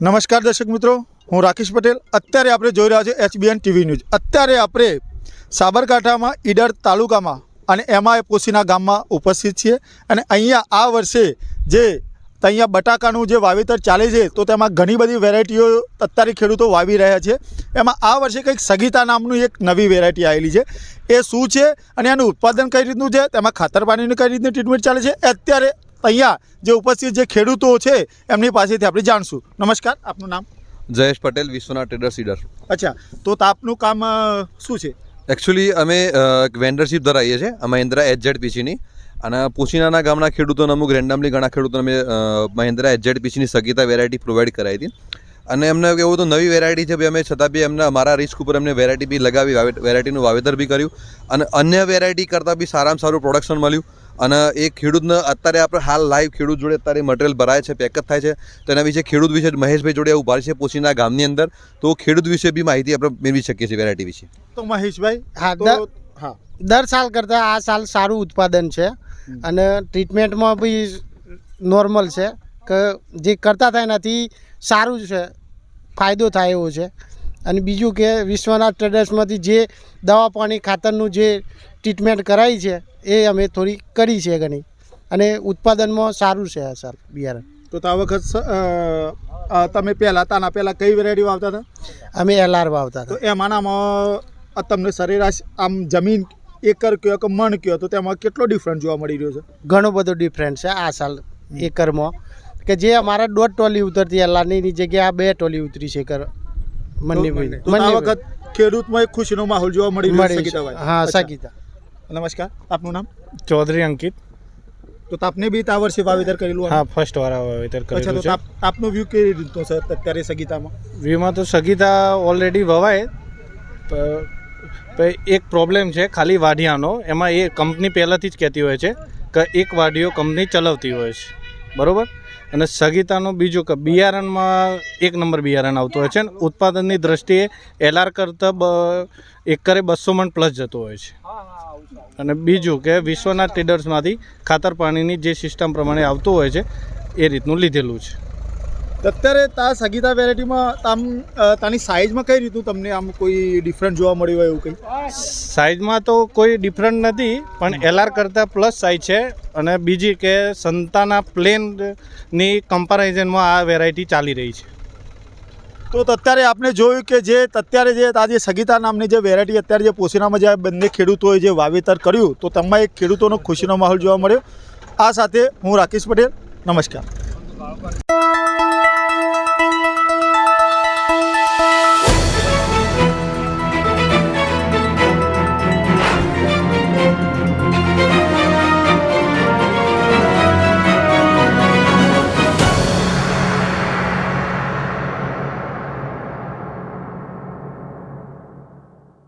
નમસ્કાર દર્શક મિત્રો, હું રાકેશ પટેલ. અત્યારે આપણે જોઈ રહ્યા છીએ એચબીએન ટીવી ન્યૂઝ. અત્યારે આપણે સાબરકાંઠામાં ઈડર તાલુકામાં અને એમાં પોસીના ગામમાં ઉપસ્થિત છીએ અને અહીંયા આ વર્ષે જે અહીંયા બટાકાનું જે વાવેતર ચાલે છે, તો તેમાં ઘણી બધી વેરાયટીઓ અત્યારે ખેડૂતો વાવી રહ્યા છે. એમાં આ વર્ષે કંઈક સગીતા નામનું એક નવી વેરાયટી આવેલી છે. એ શું છે અને એનું ઉત્પાદન કઈ રીતનું છે, તેમાં ખાતર પાણીની કઈ રીતની ટ્રીટમેન્ટ ચાલે છે? અત્યારે અહીંયા જે ઉપસ્થિત જે ખેડૂતો છે એમની પાસેથી આપણે જાણશું. નમસ્કાર આપનું નામ? Jayesh Patel Vishwanath trader seeder. અચ્છા તો આપનું કામ શું છે? એકચ્યુઅલી અમે વેન્ડરશીપ ધરાવીએ છીએ મહિન્દ્રા એચઝેડ પીસીની અને પૂછીનાના ગામના ખેડૂતોને અમુક રેન્ડમલી ઘણા ખેડૂતોને અમે મહિન્દ્રા એચઝેડ પીસીની સગીતા વેરાયટી પ્રોવાઈડ કરાવી હતી. અને એમને એવું તો નવી વેરાયટી છે ભાઈ અમે છતાં બી એમને અમારા રિસ્ક ઉપર એમને વેરાયટી બી લગાવી વેરાયટીનું વાવેતર બી કર્યું. અને અન્ય વેરાયટી કરતાં બી સારામાં સારું પ્રોડક્શન મળ્યું. અને એ ખેડૂતને અત્યારે આપણે હાલ લાઈવ ખેડૂત જોડે અત્યારે મટીરિયલ ભરાય છે પેક જ થાય છે. તો એના વિશે ખેડૂત વિશે મહેશભાઈ જોડે ઊભા છે પોશીના ગામની અંદર. તો ખેડૂત વિશે બી માહિતી આપણે મેળવી શકીએ છીએ વેરાયટી વિશે. તો મહેશભાઈ હા, તો હા. દર સાલ કરતાં આ સાલ સારું ઉત્પાદન છે. અને ટ્રીટમેન્ટમાં બી નોર્મલ છે. કે જે કરતા થાય એનાથી સારું છે. ફાયદો થાય એવો છે. અને બીજું કે વિશ્વનાથ ટ્રેડર્સમાંથી જે દવા પાણી ખાતરનું જે ટ્રીટમેન્ટ કરાવી છે એ અમે થોડી કરી છે ઘણી. અને ઉત્પાદનમાં સારું છે આ સાલ બિયારણ. તો આ વખત તમે પહેલાં તાના પહેલાં કઈ વેરાયટી વાવતા હતા? અમે એલઆર વાવતા તો એમાંનામાં તમને સરેરાશ આમ જમીન એકર કયો કે મણ કયો તો તેમાં કેટલો ડિફરન્સ જોવા મળી રહ્યો છે? ઘણો બધો ડિફરન્સ છે આ સાલ એકરમાં. કે જે અમારા દોઢ ટોલી ઉતરતી એલાની જગ્યાએ આ બે ટોલી ઉતરી છે કર મનની ભાઈ. તો આ વખત ખેડૂતમાં એક ખુશીનો માહોલ જોવા મળી રહ્યો છે હા. સગીતા. નમસ્કાર. આપનું નામ? ચૌધરી અંકિત. તો આપને બી આ વર્ષે વાવેતર કરેલું હા ફર્સ્ટ વાળા વાવેતર કરેલું છે. આપનો વ્યૂ કેવી રીતનો છે અત્યારે સગીતામાં? વ્યૂમાં તો સગીતા ઓલરેડી વવાય. એક પ્રોબ્લેમ છે ખાલી વાઢિયાનો. એમાં એ કંપની પહેલાંથી જ કહેતી હોય છે કે એક વાઢીઓ કંપની ચલાવતી હોય છે. બરોબર? અને સગીતાનું બીજું કે બિયારણમાં એક નંબર બિયારણ આવતું હોય છે અને ઉત્પાદનની દ્રષ્ટિએ એલઆર કરતાં એકરે બસો મણ પ્લસ જતું હોય છે. અને બીજું કે વિશ્વના ટ્રેડર્સમાંથી ખાતર પાણીની જે સિસ્ટમ પ્રમાણે આવતું હોય છે, એ રીતનું લીધેલું છે. અત્યારે તા સગીતા વેરાયટીમાં આમ તાની સાઇઝમાં કઈ રીતનું તમને આમ કોઈ ડિફરન્ટ જોવા મળ્યું હોય એવું કંઈ? સાઇઝમાં તો કોઈ ડિફરન્ટ નથી પણ એલઆર કરતાં પ્લસ સાઇઝ છે. અને બીજી કે સંતાના પ્લેનની કમ્પેરિઝનમાં આ વેરાયટી ચાલી રહી છે. તો અત્યારે આપણે જોયું કે જે અત્યારે જે આ જે સગીતા નામની જે વેરાયટી અત્યારે જે પોશીનામાં જે બંને ખેડૂતોએ જે વાવેતર કર્યું તો તેમાં એક ખેડૂતોનો ખુશીનો માહોલ જોવા મળ્યો. આ સાથે હું રાકેશ પટેલ નમસ્કાર.